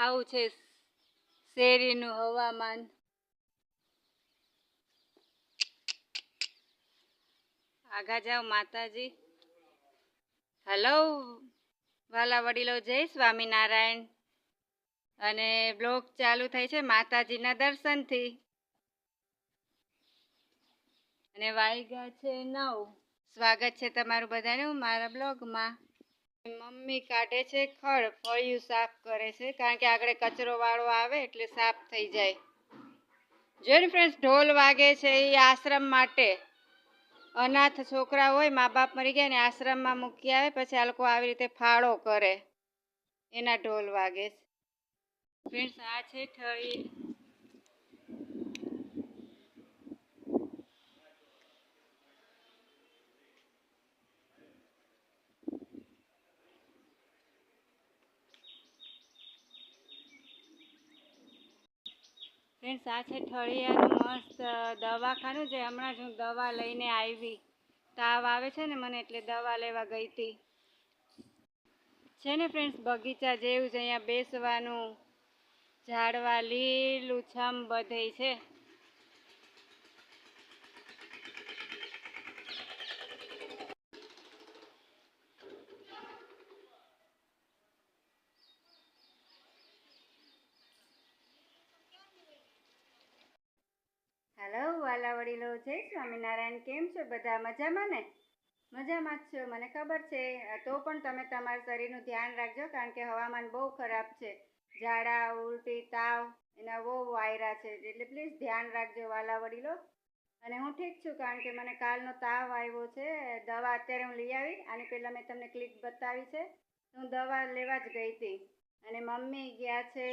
આવું છે શેરીનું હવામાન. આગા જાઓ માતાજી. હલો વાલા વડીલો, જય સ્વામિનારાયણ. અને બ્લોગ ચાલુ થાય છે માતાજીના દર્શનથી. અને વાઈગા છે નવ. સ્વાગત છે તમારું બધાનું મારા બ્લોગમાં. મમ્મી કાઢે છે ખડ, ફળિયું સાફ કરે છે, કારણ કે આગળ કચરો વાળો આવે એટલે સાફ થઈ જાય. જોઈને ફ્રેન્ડ્સ ઢોલ વાગે છે એ આશ્રમ માટે. અનાથ છોકરા હોય મા બાપ મરી ગયા ને આશ્રમમાં મૂકી આવે, પછી આ લોકો આવી રીતે ફાળો કરે. એના ઢોલ વાગે છે. ફ્રેન્ડ્સ આ છે ઠળી. ફ્રેન્ડ્સ આ ઠળિયાનું મસ્ત દવાખાનું છે. હમણાં જ હું દવા લઈને આવી. તાવ આવે છે ને મને એટલે દવા લેવા ગઈ હતી. છે ને ફ્રેન્ડ્સ બગીચા જેવું છે અહીંયા બેસવાનું, ઝાડવા લીલું છમ બધે છે. હેલો વાલા વડીલો જય સ્વામિનારાયણ. કેમ છો? બધા મજામાં ને? મજામાં જ છો. મને ખબર છે. તો પણ તમે તમારા શરીરનું ધ્યાન રાખજો, કારણ કે હવામાન બહુ ખરાબ છે. ઝાડા, ઉલટી, તાવ એના બહુ વાયરા છે. એટલે પ્લીઝ ધ્યાન રાખજો વાલા વડીલો અને હું ઠીક છું, કારણ કે મને કાલનો તાવ આવ્યો છે. દવા અત્યારે હું લઈ આવી. આની પહેલાં મેં તમને ક્લિક બતાવી છે. હું દવા લેવા જ ગઈ હતી. અને મમ્મી ગયા છે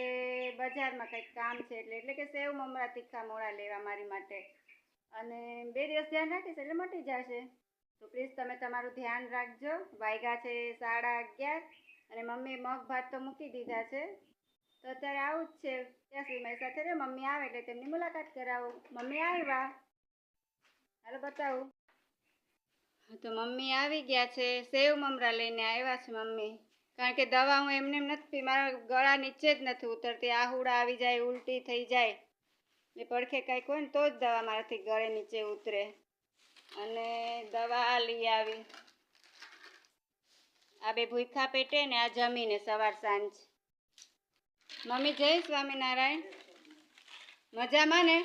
બજારમાં કંઈક કામ છે એટલે એટલે કે સેવ મમરા તીખા મોળા લેવા મારી માટે. અને બે દિવસ ધ્યાન રાખીશ એટલે મટી જશે. તો પ્લીઝ તમે તમારું ધ્યાન રાખજો. વાયગા છે સાડા અગિયાર અને મમ્મીએ મગ ભાત તો મૂકી દીધા છે. તો અત્યારે આવું જ છે. ત્યાં સુધી મારી સાથે રહે મમ્મી આવે એટલે તેમની મુલાકાત કરાવું. મમ્મી આવ્યા. હાલો બતાવું. તો મમ્મી આવી ગયા છે. સેવ મમરા લઈને આવ્યા છે મમ્મી. કારણ કે દવા હું એમને એમ નથી મારા ગળા નીચે જ નથી ઉતરતી. આહુડા આવી જાય, ઉલટી થઈ જાય. એ પડખે કાંઈક હોય ને તો જ દવા મારાથી ગળે નીચે ઉતરે. અને દવા લઈ આવી. આ બે ભૂખા પેટે ને આ જમીને સવાર સાંજ. મમ્મી, જય સ્વામિનારાયણ. મજામાં ને?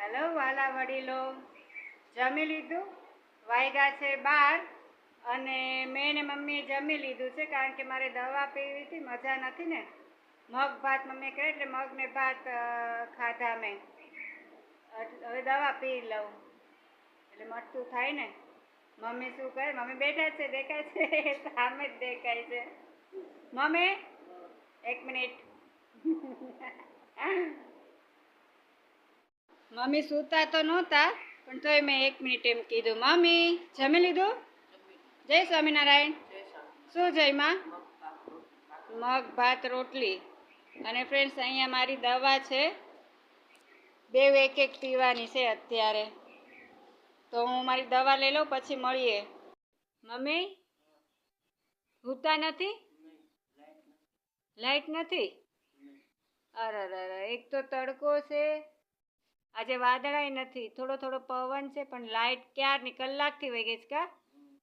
હેલો, વાલા વડીલો. જમી લીધું? વાયગા છે બાર. અને મેં ને મમ્મીએ જમી લીધું છે, કારણ કે મારે દવા પીવી હતી, મજા નથી ને. મગ ભાત મમ્મીએ કહે એટલે મગ ને ભાત ખાધા મેં. હવે દવા પી લઉં. એટલે મટતું થાય ને. મમ્મી શું કરે? મમ્મી બેઠા છે, દેખાય છે? સામે જ દેખાય છે. મમ્મી, એક મિનિટ. મમ્મી સૂતા તો નહોતા, પણ તોય મેં એક મિનિટ એમ કીધું, મમ્મી, જમી લીધું? જય સ્વામિનારાયણ. શું જયમાં મગ ભાત રોટલી. અને ફ્રેન્ડ્સ અહીંયા મારી દવા છે. બે એક એક પીવાની છે અત્યારે. તો હું મારી દવા લઈ લઉં પછી મળીએ. મમ્મી? ભૂતા નથી? લાઈટ નથી? અરે અરે એક તો તડકો છે. આજે વાદળાય નથી. થોડો થોડો પવન છે પણ લાઇટ ક્યારની? કલાકથી વહી ગઈ છે કા?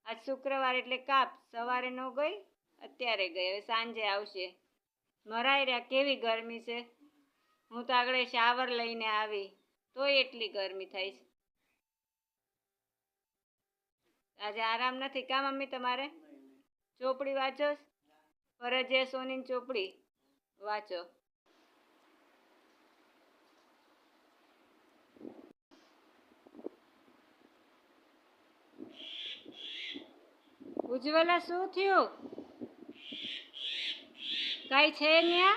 આજ શુક્રવાર એટલે કાપ. સવારે ન ગઈ, અત્યારે ગઈ. હવે સાંજે આવશે. મરાઈ રહ્યા. કેવી ગરમી છે? હું તો આગળ શાવર લઈને આવી. તોય એટલી ગરમી થાય છે. આજે આરામ નથી. કા મમ્મી તમારે? ચોપડી વાંચો? ફરજે સોની ચોપડી વાંચો. ઉજ્જવલા શું થયું? કાંઈ છે ન્યા?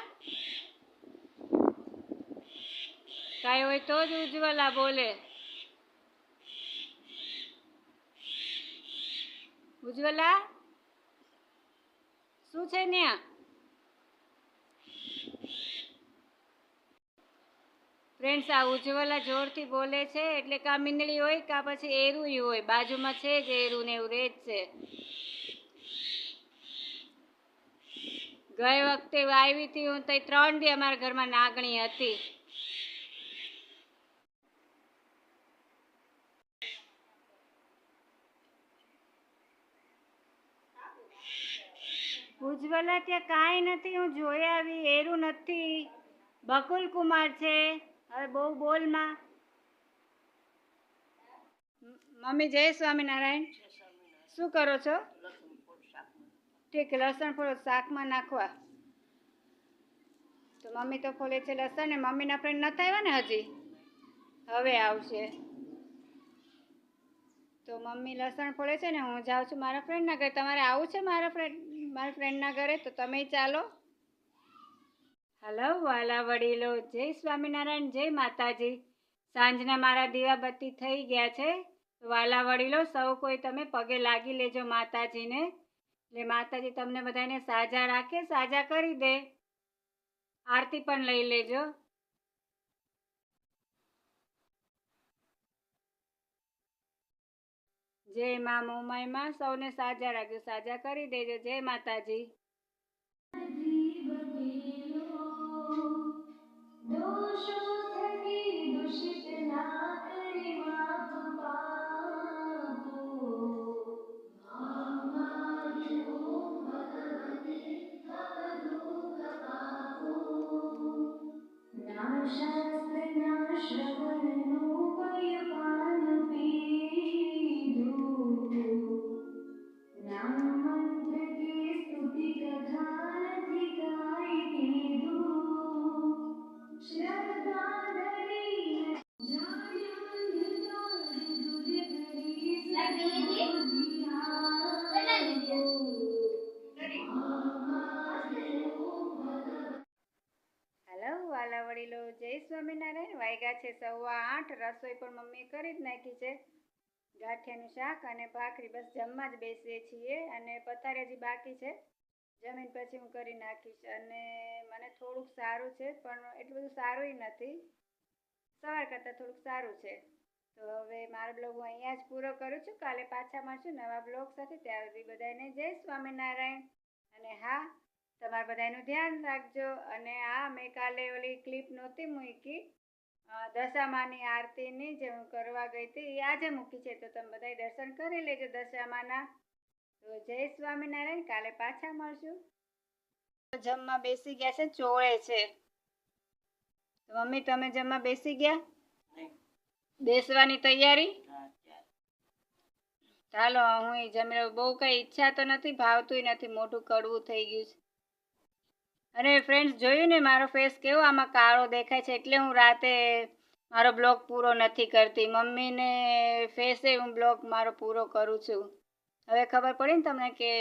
કાંઈ હોય તો જ ઉજ્જવલા બોલે. ઉજ્જવલા, શું છે ન્યા? ફ્રેન્ડ્સ, આ ઉજ્જવલા જોરથી બોલે છે, એટલે કા મીંદડી હોય, કા પછી એરુંય હોય. બાજુમાં છે જ એરું ને એવું રહે છે. ગઈ વખતે આવી હતી હું તો ત્રણ બી અમારા ઘરમાં નાગણી હતી. ઉજ્જવલા ત્યાં કાંઈ નથી, હું જોઈ આવી, એરું નથી. બકુલ કુમાર છે, હવે બહુ બોલમાં મમ્મી જય સ્વામિનારાયણ. શું કરો છો? ઠીક લસણ ફોડો શાકમાં નાખવા. તો મમ્મી તો ફોલે છે લસણ ને મમ્મીના ફ્રેન્ડ નતા આવ્યા ને હજી? હવે આવશે. તો મમ્મી લસણ ફોડે છે ને, હું જાઉં છું મારા ફ્રેન્ડના ઘરે. તમારે આવું છે મારા ફ્રેન્ડ મારા ફ્રેન્ડના ઘરે? તો તમે ચાલો. હલો, વાલા વડીલો. જય સ્વામિનારાયણ, જય માતાજી. સાંજના મારા દીવાબત્તી થઈ ગયા છે. વાલા વડીલો, સૌ કોઈ તમે પગે લાગી લેજો માતાજીને. એટલે માતાજી તમને બધાને સાજા રાખે, સાજા કરી દે. આરતી પણ લઈ લેજો. જય મા મુંબઈમાં સૌને સાજા રાખજો, સાજા કરી દેજો. જય માતાજી. દોષો થકી દુષિત ના કરી માફ વાલા જય સ્વામિનારાયણ. વાગ્યા છે સવા આઠ. રસોઈ પણ મમ્મી કરી જ નાખી છે. ગાંઠિયાનું શાક અને ભાખરી બસ જમવા જ બેસીએ છીએ અને પથારી હજી બાકી છે. જમીન પછી હું કરી નાખીશ અને મને થોડુંક સારું છે, પણ એટલું બધું સારું નથી. સવાર કરતાં થોડુંક સારું છે. તો હવે મારો બ્લોગ હું અહીંયા જ પૂરો કરું છું. કાલે પાછા મળશું નવા બ્લોગ સાથે. ત્યાં સુધી બધાને જય સ્વામિનારાયણ. અને હા તમારે બધાનું ધ્યાન રાખજો. અને આ મેં કાલે ઓલી ક્લિપ નહોતી મૂકી. દશામાની આરતીની જે હું કરવા ગઈ હતી એ આજે મૂકી છે. તો તમે બધાય દર્શન કરી લેજો દશામાના. તો જય સ્વામિનારાયણ. કાલે પાછા મળશું. જમવા બેસી ગયા છે. ચોળે છે. મમ્મી તમે જમવા બેસી ગયા? બેસવાની તૈયારી? ચાલો હું જમી બહુ કઈ ઈચ્છા તો નથી ભાવતુંય નથી. મોઢું કડવું થઈ ગયું છે. અને ફ્રેન્ડ્સ જોયું ને મારો ફેસ કેવો આમાં કાળો દેખાય છે? એટલે હું રાતે મારો બ્લોગ પૂરો નથી કરતી. મમ્મીને ફેસે હું બ્લોગ મારો પૂરો કરું છું. હવે ખબર પડી ને તમને કે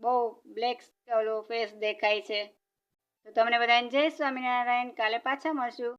બહુ બ્લેક ઓલો ફેસ દેખાય છે. તો તમને બધાને જય સ્વામિનારાયણ. કાલે પાછા મળશું.